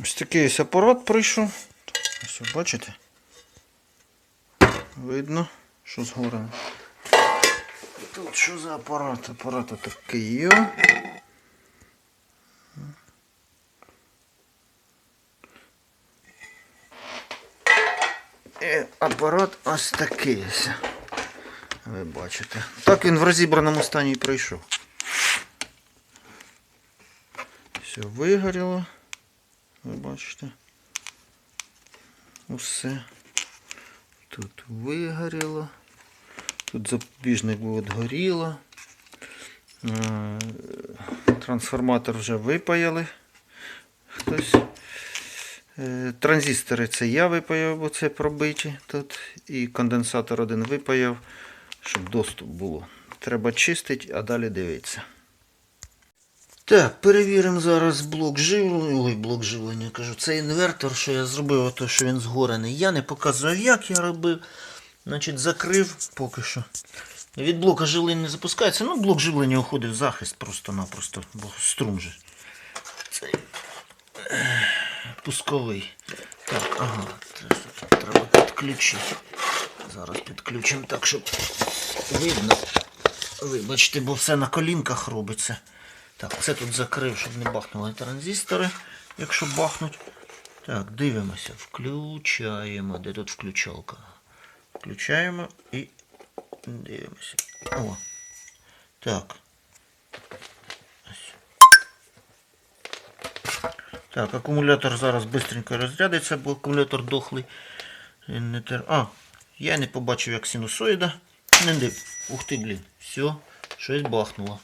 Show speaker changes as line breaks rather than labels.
Ось такий ось апарат прийшов. Ось бачите? Видно, що згорено. Тут що за апарат? Апарат такий. І апарат ось такий ось. Ви бачите. Так він в розібраному стані і прийшов. Все вигоріло. Ви бачите. Усе. Тут вигоріло. Тут запобіжник от горіло. Е, Трансформатор вже випаяли. Хтось. Е, Транзистори це я випаяв, бо це пробиті тут. І конденсатор один випаяв, щоб доступ було. Треба чистити, а далі дивитися. Так, перевіримо зараз блок живлення. Ой, блок живлення кажу. Це інвертор, що я зробив, ото, що він згорений. Я не показував, як я робив. Значить, закрив поки що. Від блока живлення не запускається. Ну, блок живлення уходить в захист просто-напросто, бо струм же. Цей пусковий. Так, ага, треба підключити. Зараз підключимо так, щоб видно. Вибачте, бо все на колінках робиться. Так, це тут закрив, щоб не бахнули транзистори, якщо бахнуть. Так, дивимося. Включаємо. Де тут включалка? Включаємо і дивимося. О. Так. Так, акумулятор зараз швидко розрядиться, бо акумулятор дохлий. А, я не побачив, як синусоїда. Не див. Ух ти, блін. Все, щось бахнуло.